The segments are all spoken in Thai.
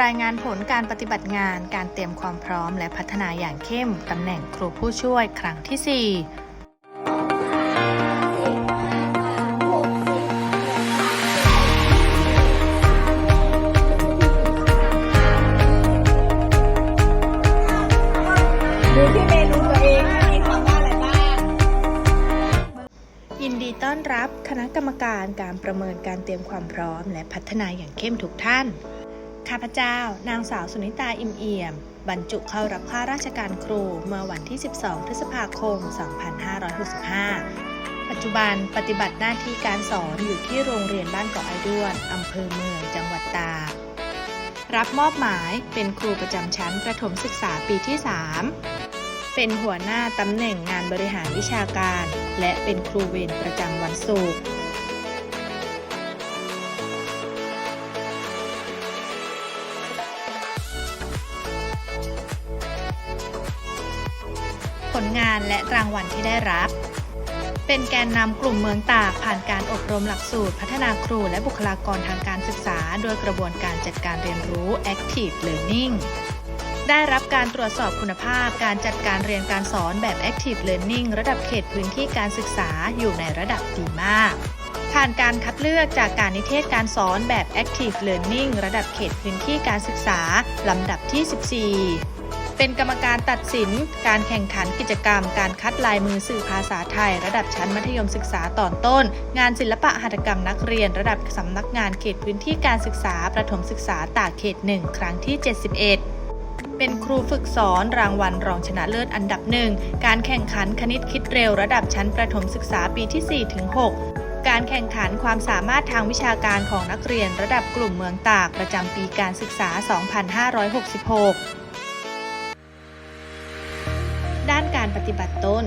รายงานผลการปฏิบัติงานการเตรียมความพร้อมและพัฒนาอย่างเข้มตำแหน่งครูผู้ช่วยครั้งที่4ดูที่เมนูตัวเองมีคำว่าอะไรบ้างยินดีต้อนรับคณะกรรมการการประเมินการเตรียมความพร้อมและพัฒนาอย่างเข้มทุกท่าน ข้าพเจ้า นางสาวสุนิตาอิมเอี่ยม บรรจุเข้ารับข้าราชการครูเมื่อวันที่ 12 พฤษภาคม 2565 ปัจจุบันปฏิบัติหน้าที่การสอนอยู่ที่โรงเรียนบ้านเกาะไอด้วนอำเภอเมือง จังหวัดตากรับมอบหมายเป็นครูประจำชั้นประถมศึกษาปีที่ 3 เป็นหัวหน้าตำแหน่งงานบริหารวิชาการ และเป็นครูเวรประจำวันศุกร์ ผลงานและรางวัลที่ได้รับ เป็นแกนนำกลุ่มเมืองตากผ่านการอบรมหลักสูตร พัฒนาครูและบุคลากรทางการศึกษา โดยกระบวนการจัดการเรียนรู้ Active Learning ได้รับการตรวจสอบคุณภาพการจัดการเรียนการสอนแบบ Active Learning ระดับเขตพื้นที่การศึกษาอยู่ในระดับดีมาก ผ่านการคัดเลือกจากการนิเทศการสอนแบบ Active Learning ระดับเขตพื้นที่การศึกษา ลำดับที่ 14 เป็นกรรมการตัดสิน การแข่งขันกิจกรรม การคัดลายมือสื่อภาษาไทย ระดับชั้นมัธยมศึกษาตอนต้น งานศิลปะหัตถกรรมนักเรียน ระดับสำนักงานเขตพื้นที่การศึกษาประถมศึกษาตากเขต 1 ครั้งที่ 71เป็นครูฝึกสอนรางวัลรองชนะเลิศอันดับหนึ่ง การแข่งขันคณิตคิดเร็วระดับชั้นประถมศึกษาปีที่ 4 ถึง 6 การแข่งขันความสามารถทางวิชาการของนักเรียนระดับกลุ่มเมืองตากประจำปีการศึกษา 2566 ปฏิบัติตน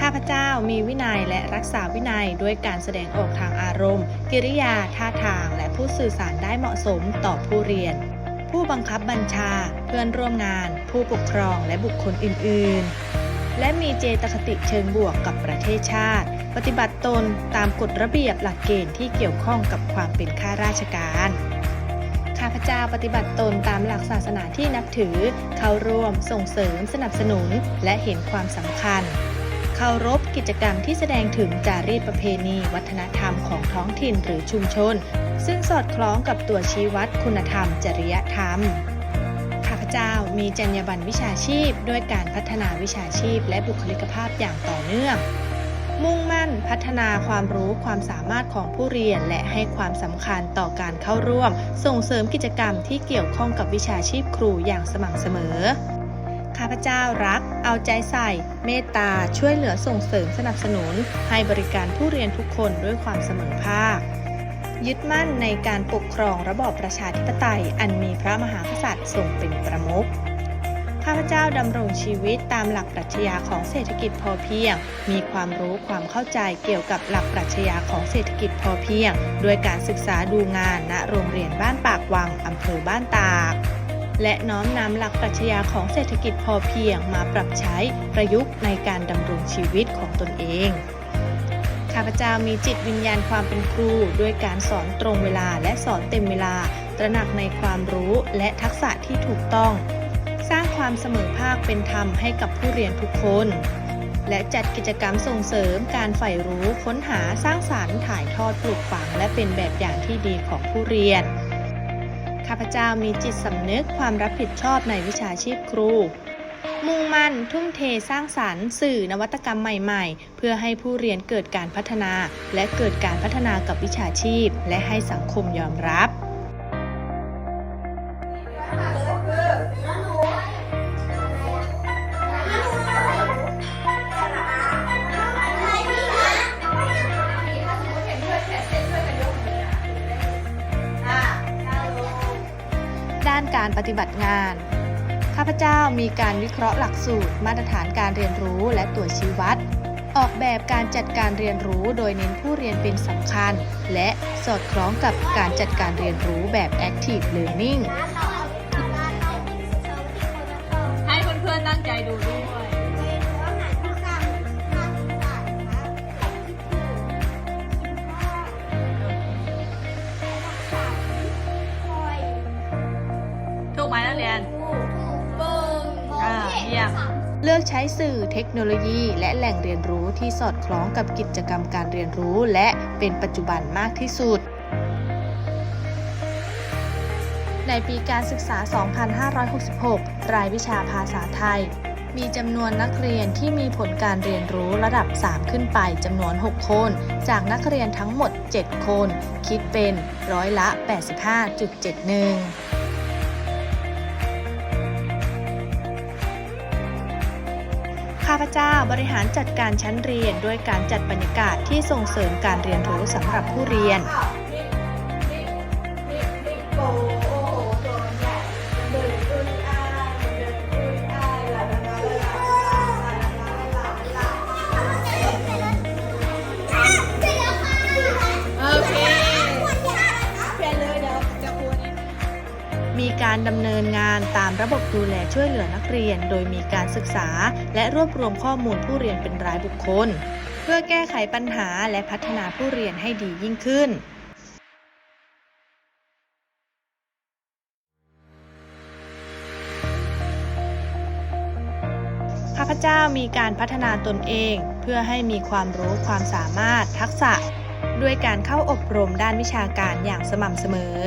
ข้าพเจ้ามีวินัยและรักษาวินัยด้วยการแสดงออกทางอารมณ์ กิริยาท่าทางและผู้สื่อสารได้เหมาะสมต่อผู้เรียน ผู้บังคับบัญชา เพื่อนร่วมงาน ผู้ปกครองและบุคคลอื่น ๆ และมีเจตคติเชิงบวกกับประเทศชาติ ปฏิบัติตนตามกฎระเบียบหลักเกณฑ์ที่เกี่ยวข้องกับความเป็นข้าราชการ ข้าพเจ้าปฏิบัติตนตามหลักศาสนาที่นับถือ เข้าร่วม ส่งเสริม สนับสนุน และเห็นความสำคัญ เคารพกิจกรรมที่แสดงถึงจารีตประเพณี วัฒนธรรมของท้องถิ่นหรือชุมชน ซึ่งสอดคล้องกับตัวชี้วัดคุณธรรม จริยธรรมข้าพเจ้ามีจรรยาบรรณวิชาชีพ ด้วยการพัฒนาวิชาชีพ และบุคลิกภาพอย่างต่อเนื่อง มุ่งมั่นพัฒนาความรู้ความสามารถของผู้เรียน และให้ความสำคัญต่อการเข้าร่วม ส่งเสริมกิจกรรมที่เกี่ยวข้องกับวิชาชีพครูอย่างสม่ำเสมอข้าพเจ้ารัก เอาใจใส่ เมตตา ช่วยเหลือส่งเสริมสนับสนุน ให้บริการผู้เรียนทุกคนด้วยความเสมอภาค ยึดมั่นในการปกครองระบอบประชาธิปไตย อันมีพระมหากษัตริย์ทรงเป็นประมุข ข้าพเจ้าดำรงชีวิตตามหลักปรัชญาของเศรษฐกิจพอเพียง มีความรู้ความเข้าใจเกี่ยวกับหลักปรัชญาของเศรษฐกิจพอเพียงด้วยการศึกษาดูงานณโรงเรียนบ้านปากวังอำเภอบ้านตากและน้อมนำหลักปรัชญาของเศรษฐกิจพอเพียงมาปรับใช้ประยุกต์ในการดำรงชีวิตของตนเอง ข้าพเจ้ามีจิตวิญญาณความเป็นครู ด้วยการสอนตรงเวลาและสอนเต็มเวลา ตระหนักในความรู้และทักษะที่ถูกต้องสร้าง ความเสมอภาคเป็นธรรมให้กับผู้เรียนทุกคน และจัดกิจกรรมส่งเสริมการใฝ่รู้ค้นหาสร้างสารรค์ถ่ายทอดปลูกฝัง และเป็นแบบอย่างที่ดีของผู้เรียน ข้าพเจ้ามีจิตสำนึกความรับผิดชอบในวิชาชีพครู มุ่งมั่นทุ่มเทสร้างสรรค์ สื่อนวัตกรรมใหม่ ๆ เพื่อให้ผู้เรียนเกิดการพัฒนา และเกิดการพัฒนากับวิชาชีพ และให้สังคมยอมรับ การปฏิบัติงาน ข้าพเจ้ามีการวิเคราะห์หลักสูตร มาตรฐานการเรียนรู้และตัวชี้วัด ออกแบบการจัดการเรียนรู้โดยเน้นผู้เรียนเป็นสำคัญ และสอดคล้องกับการจัดการเรียนรู้แบบ Active Learning ให้เพื่อนๆตั้งใจดูด้วย ยี่ยม เลือกใช้สื่อเทคโนโลยี และแหล่งเรียนรู้ที่สอดคล้องกับกิจกรรมการเรียนรู้ และเป็นปัจจุบันมากที่สุดในปีการศึกษา 2566 รายวิชาภาษาไทย มีจำนวนนักเรียนที่มีผลการเรียนรู้ระดับ 3 ขึ้นไปจำนวน 6 คน จากนักเรียนทั้งหมด 7 คน คิดเป็นร้อยละ 85.71 พเจ้าบริหารจัดการชั้นเรียนด้วยการจัดบรรยากาศที่ส่งเสริมการเรียนรู้สำหรับผู้เรียน ตามระบบดูแลช่วยเหลือนักเรียน โดยมีการศึกษา และรวบรวมข้อมูลผู้เรียนเป็นรายบุคคล เพื่อแก้ไขปัญหาและพัฒนาผู้เรียนให้ดียิ่งขึ้นข้าพเจ้ามีการพัฒนาตนเอง เพื่อให้มีความรู้ความสามารถทักษะ ด้วยการเข้าอบรมด้านวิชาการอย่างสม่ำเสมอ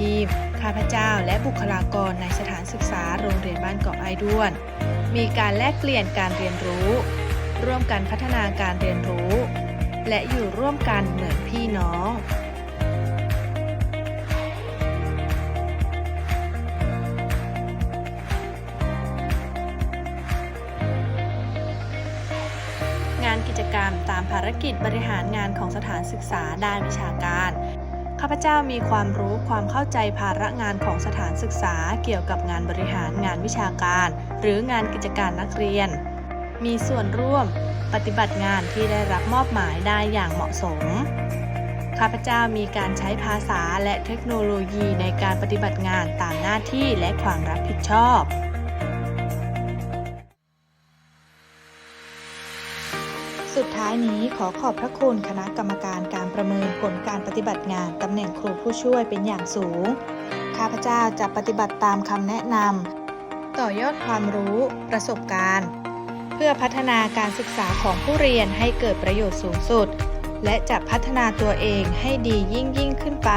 ทีม ข้าพเจ้าและบุคลากรในสถานศึกษาโรงเรียนบ้านเกาะไอด้วน มีการแลกเปลี่ยนการเรียนรู้ ร่วมกันพัฒนาการเรียนรู้ และอยู่ร่วมกันเหมือนพี่น้องงานกิจกรรมตามภารกิจบริหารงานของสถานศึกษาด้านวิชาการ ข้าพเจ้ามีความรู้ความเข้าใจภาระงานของสถานศึกษาเกี่ยวกับงานบริหารงานวิชาการ หรืองานกิจการนักเรียน มีส่วนร่วมปฏิบัติงานที่ได้รับมอบหมายได้อย่างเหมาะสม ข้าพเจ้ามีการใช้ภาษาและเทคโนโลยีในการปฏิบัติงานตามหน้าที่และความรับผิดชอบ สุดท้ายนี้ขอขอบพระคุณคณะกรรมการการประเมินผลการปฏิบัติงานตำแหน่งครูผู้ช่วยเป็นอย่างสูง ข้าพเจ้าจะปฏิบัติตามคำแนะนำต่อยอดความรู้ประสบการณ์ เพื่อพัฒนาการศึกษาของผู้เรียนให้เกิดประโยชน์สูงสุด และจะพัฒนาตัวเองให้ดียิ่งยิ่งขึ้นไป